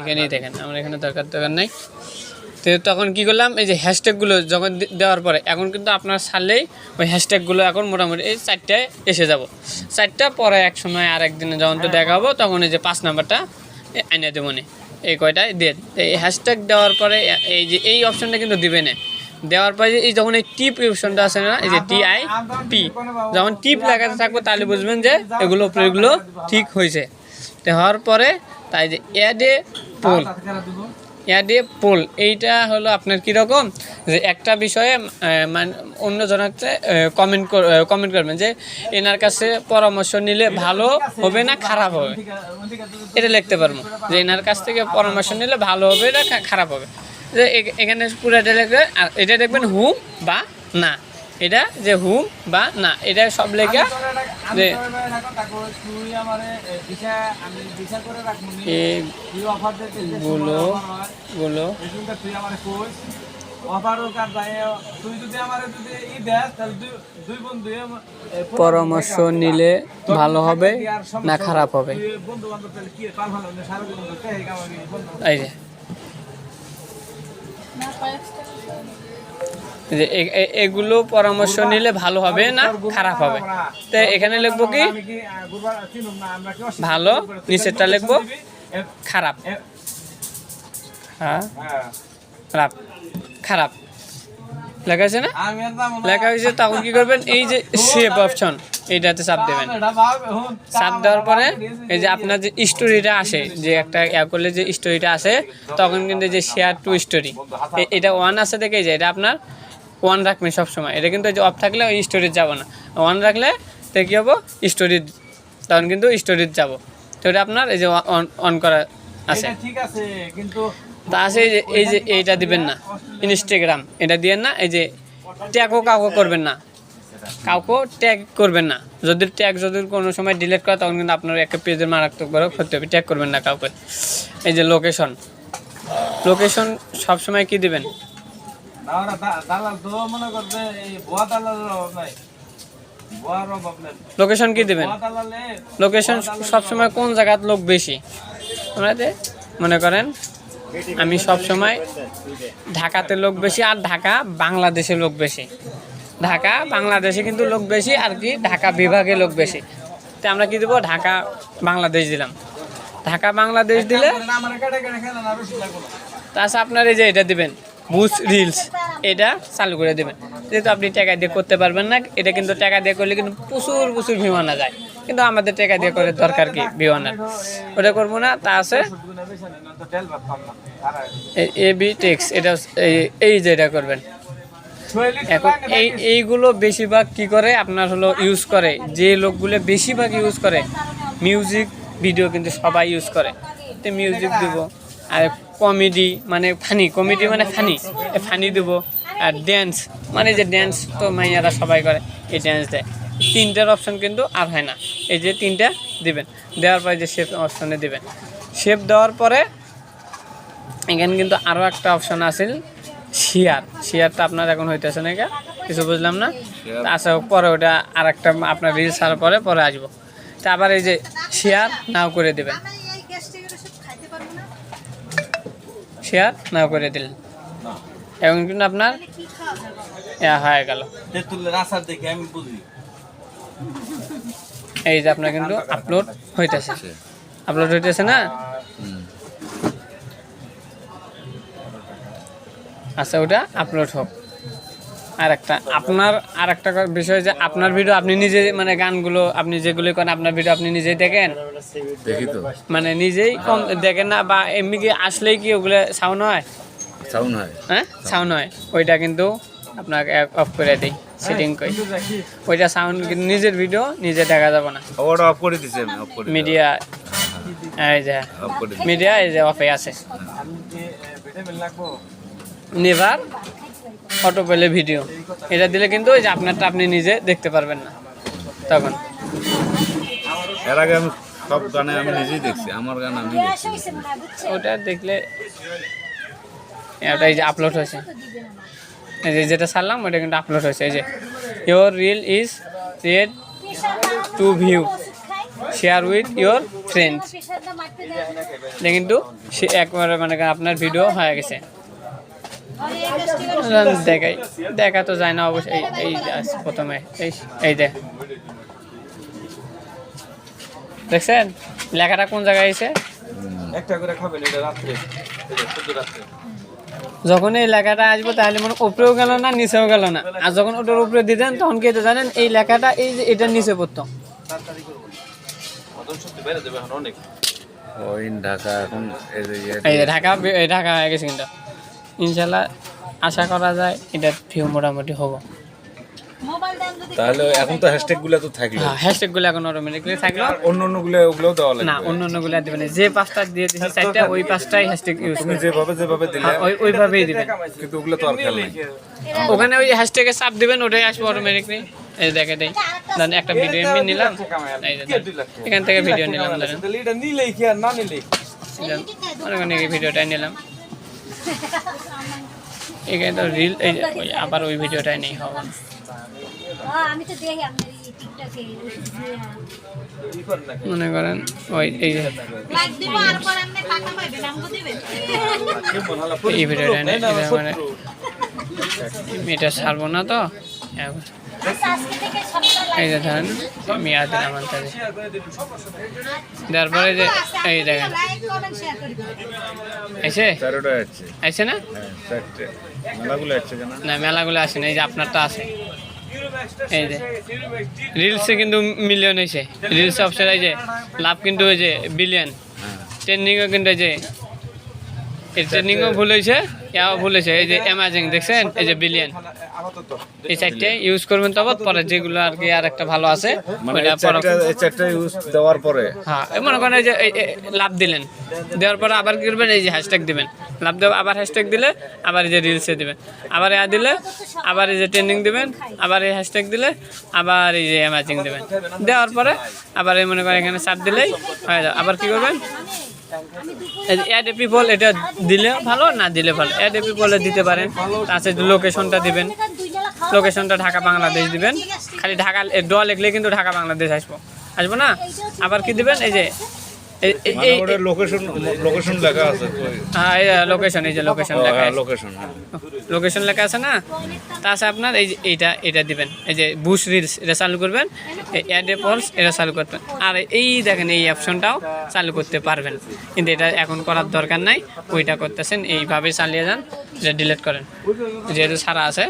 এখানেই দেখেন আমরা এখানে দরকার দরকার নাই। তো তখন কি করলাম এই যে হ্যাশট্যাগুলো যখন দেওয়ার পরে এখন কিন্তু আপনার ছাড়লেই ওই হ্যাশট্যাগুলো এখন মোটামুটি এই চারটায় এসে যাব। চারটা পরে এক সময় আর একদিনে যখন তো দেখা হব তখন এই যে পাঁচ নাম্বারটা আইনে দেবো নে। এই কয়টায় দিয়ে এই হ্যাশট্যাগ দেওয়ার পরে এই যে এই অপশনটা কিন্তু দিবে না। দেওয়ার পরে যে এই যখন এই টিপ অপশনটা আছে না এই যে টি আই পি যখন টিপ লাগাতে থাকব তাহলে বুঝবেন যে এগুলো এগুলো ঠিক হয়েছে। তো হওয়ার পরে তাই যে অ্যাডে পোল। অ্যাডে পোল। এইটা হলো আপনার কীরকম? যে একটা বিষয়ে মানে অন্য জনকে কমেন্ট কমেন্ট করবেন যে এনার কাছে পরামর্শ নিলে ভালো হবে না খারাপ হবে? এটা লিখতে পারব। যে এনার কাছ থেকে পরামর্শ নিলে ভালো হবে না খারাপ হবে? যে এখানে পুরোটা লিখবে আর এটা দেখবেন হু বা না। এটা যে হুম বা না এটা সব লেখা যে এগুলো গুলো পরামর্শ নিলে ভালো হবে না খারাপ হবে। এই যে। যে এগুলো পরামর্শ নিলে ভালো হবে না খারাপ হবে? তো এখানে লিখব কি? ভালো নিচেরটা লিখব। খারাপ। হ্যাঁ। খারাপ। খারাপ। লেখা আছে না? লেখা হয়েছে তখন কি করবেন? এই যে সেভ অপশন এইটাতে চাপ দেবেন। চাপ দেওয়ার পরে এই যে আপনার যে স্টোরিটা আসে যে একটা ইয়া করলে যে স্টোরিটা আসে তখন কিন্তু যে শেয়ার টু স্টোরি এটা ওয়ান আছে দেখে যে এটা আপনার ওয়ান রাখবেন সবসময়। এটা কিন্তু এই যে অফ থাকলে ওই স্টোরিজ যাব না। ওয়ান রাখলে তো কী হব? স্টোরি তখন কিন্তু স্টোরিজ যাব। তো এটা আপনার এই যে অন অন করা আছে। ঠিক আছে কিন্তু তা আছে এই যে এই যে এইটা দিবেন না। ইনস্টাগ্রাম এটা দিবেন না এই যে ট্যাগও কাউকে করবেন না। কাউকে ট্যাগ করবেন না। যদি ট্যাগ যদি কোনো সময় ডিলিট করে তখন কিন্তু আপনার একটা পেজের মারাত্মক বড় ক্ষতি হবে। ট্যাগ করবেন না কাউকে। এই যে লোকেশন লোকেশন সবসময় কি দিবেন? না ওরা দালাল তো মনে করবে এই ভুয়া দালালের অভাব নাই। ভুয়ার অভাব নেই। লোকেশন কি দিবেন? লোকেশন সবসময় কোন জায়গার লোক বেশি? মনে করেন আমি সবসময় ঢাকাতে লোক বেশি আর ঢাকা বাংলাদেশে লোক বেশি। ঢাকা বাংলাদেশে কিন্তু লোক বেশি আর কি ঢাকা বিভাগে লোক বেশি। তো আমরা কি দেবো? ঢাকা বাংলাদেশ দিলাম। ঢাকা বাংলাদেশ দিলে আমার কেটে কেটে খেলে না রসিদ লাগবে না তাছাড়া আপনার এই যে এটা দিবেন। বুস রিলস এটা চালু করে দেবেন। যেহেতু আপনি টাকা দিয়ে করতে পারবেন না, এটা কিন্তু টাকা দিয়ে করলে কিন্তু প্রচুর প্রচুর ভিউ আনা যায়। কিন্তু আমাদের টাকা দিয়ে করে দরকার কি ভিউ আনার? ওটা করব না, তা আছে। এ বি টেক্স এটা এই- এই যে এটা করবেন। এখন এই এইগুলো বেশিরভাগ কি করে? আপনার হলো ইউজ করে। যে লোকগুলো বেশিরভাগ ইউজ করে মিউজিক ভিডিও কিন্তু সবাই ইউজ করে। তো মিউজিক দিব। আর কমেডি মানে ফানি কমেডি মানে ফানি। ফানি দিব আর ড্যান্স মানে যে ড্যান্স তো মাইয়ারা সবাই করে এই ড্যান্স দেয়। তিনটার অপশন কিন্তু আর হয় না। এই যে তিনটা দিবেন। দেওয়ার পরে যে শেপ অপশনে দিবেন। শেপ দেওয়ার পরে এখানে কিন্তু আরও একটা অপশন আছে শেয়ার শেয়ারটা আপনার এখন হইতেছে না কে? কিছু বুঝলাম না? আচ্ছা পরে ওটা আর একটা আপনার রিলস আর পরে পরে আসব। তা আবার এই যে শেয়ার নাও করে দেবেন আমি এই গ্যাসটা এগুলো সব খাইতে পারব না শেয়ার না করে দিলেন এখন কিন্তু আপনার হয়ে গেল। দেখে আমি বুঝি। এই যে আপনার কিন্তু আপলোড হইতেছে। আপলোড হইতেছে না? আচ্ছা ওটা আপলোড হোক। আর একটা আপনার আর একটা বিষয় যে আপনার ভিডিও আপনি নিজে মানে গানগুলো আপনি যেগুলো করেন আপনার ভিডিও আপনি নিজেই দেখেন? দেখি তো। মানে নিজেই কম দেখেন না বা এমনি কি আসলেই কি ওগুলো সাউন্ড হয়? সাউন্ড হয়। হ্যাঁ? সাউন্ড হয়। ওইটা কিন্তু আপনাকে অফ করে দিই সেটিং করি। ওইটা সাউন্ড কিন্তু নিজের ভিডিও নিজে দেখা যাবে না। ওটা অফ করে করে মিডিয়া এই যে। মিডিয়া এই যে অফে আছে। নেভার অটো পেলে ভিডিও এটা দিলে কিন্তু ওই যে আপনারটা আপনি নিজে দেখতে পারবেন না। তখন। এর আগে আমি সব গানে আমি নিজেই দেখছি আমার গান আমি ওটা দেখলে এটা এই যে আপলোড হয়েছে। এই যে যেটা ছাড়লাম ওটা কিন্তু আপলোড হয়েছে। এই যে your reel is create to view share with your friend পেশাটা মারতে দেয় এটা কিন্তু সে একবারে মানে আপনার ভিডিও হয়ে গেছে। দেখাই। দেখা তো যায় না অবশ্যই এই প্রথমে। এই এই দেখ দেখছেন? লেখাটা কোন জায়গায় এসে? একটা করে খাবেন এটা রাত্রে। রাত্রে। যখন এই লেখাটা আসবে তাহলে মনে উপরেও গেল না নিচেও গেল না। আর যখন ওটার উপরে দিতেন তখন কি জানেন? এই লেখাটা এই যে এটার নিচে পড়তো। তাড়াতাড়ি করব মদন সত্যি বেড়ে দেবে এখন অনেক। ওই ঢাকা এখন এই যে ইয়ে এই যে ঢাকা ঢাকা হয়ে গেছে কিন্তু। ইনশাল্লাহ আশা করা যায় এটার ভিউ মোটামুটি হব। তাহলে এখন তো হ্যাশট্যাগগুলো তো থাকল। হ্যাঁ এখন থাকল। অন্য অন্যগুলো ওগুলোও দেওয়া লাগবে। না অন্য অন্যগুলো দিবেন যে পাঁচটা দিয়ে দিয়েছি চারটা ওই পাঁচটাই হ্যাশট্যাগ ইউজ তুমি যেভাবে যেভাবে দিলে ওই ওইভাবেই দিবেন কিন্তু ওগুলো তো আর খেয়াল নাই। ওখানে ওই হ্যাশট্যাগে চাপ দিবেন ওটাই আসবে অটোমেটিকলি এই দেখে দেই। ধরেন একটা ভিডিও এমনি নিলাম। এখান থেকে ভিডিও নিলাম ধরেন। নিলেই কি আর না নিলেই? করেন ভিডিওটাই নিলাম। এখানে তো রিল এই যে, ওই আবার ওই ভিডিওটাই নেই হবে। না। হ্যাঁ, আমি তো দেখি মনে করেন ওই এই ভিডিওটা নেই মানে এটা ছাড়বো না তো। এই যে ধরেন আমি আর দিলাম আমার কাছে শেয়ার করে দিন দেওয়ার পরে যে এই দেখেন আছে। আইসে না? হ্যাঁ মেলাগুলো না মেলাগুলো আসে না এই যে আপনারটা আছে। এই যে রিলসে কিন্তু মিলিয়ন হয়েছে রিলস অপশন এই যে লাভ কিন্তু ওই যে বিলিয়ন হ্যাঁ। ট্রেন্ডিংও কিন্তু এই যে ট্রেন্ডিংও ভুল হয়েছে ইয়াও ভুল হয়েছে। এই যে অ্যামাজিং দেখছেন? এই যে বিলিয়ন এই চারটে ইউজ করবেন তবে পরে যেগুলো আর কি আর একটা ভালো আছে মানে এই চারটা এই চারটা ইউজ দেওয়ার পরে? হ্যাঁ মনে করেন এই যে লাভ দিলেন দেওয়ার পরে আবার কি করবেন এই যে হ্যাশট্যাগ দিবেন। লাভ দেওয়া আবার হ্যাশট্যাগ দিলে আবার এই যে রিলসে দিবেন। আবার এয়া দিলে আবার এই যে ট্রেন্ডিং দিবেন আবার এই হ্যাশট্যাগ দিলে আবার এই যে অ্যামাজিং দিবেন। দেওয়ার পরে আবার এই মনে করেন এখানে চাপ দিলেই হয়ে যাবে আবার কি করবেন? অ্যাড পিপল এটা দিলে ভালো, না দিলে ভালো? অ্যাড পিপলে দিতে পারেন। তাছাড়া লোকেশনটা দিবেন। লোকেশনটা ঢাকা বাংলাদেশ দিবেন। খালি ঢাকা ড লিখলে কিন্তু ঢাকা বাংলাদেশ আসব। আসব না? আবার কি দিবেন? এই যে মানে লোকেশন লোকেশন লেখা আছে। হ্যাঁ এই লোকেশন এই যে লোকেশন লেখা আছে। লোকেশন হ্যাঁ। লোকেশন লেখা আছে না? তা আছে আপনার এই যে এইটা এটা দিবেন। এই যে বুশ রিলস এটা চালু করবেন। অ্যাড এ পলস এটা চালু করবেন। আর এই দেখেন এই অপশনটাও চালু করতে পারবেন। কিন্তু এটা এখন করার দরকার নাই। ওইটা করতেছেন এইভাবে চালিয়ে যান এটা ডিলিট করেন। যেহেতু সারা আছে।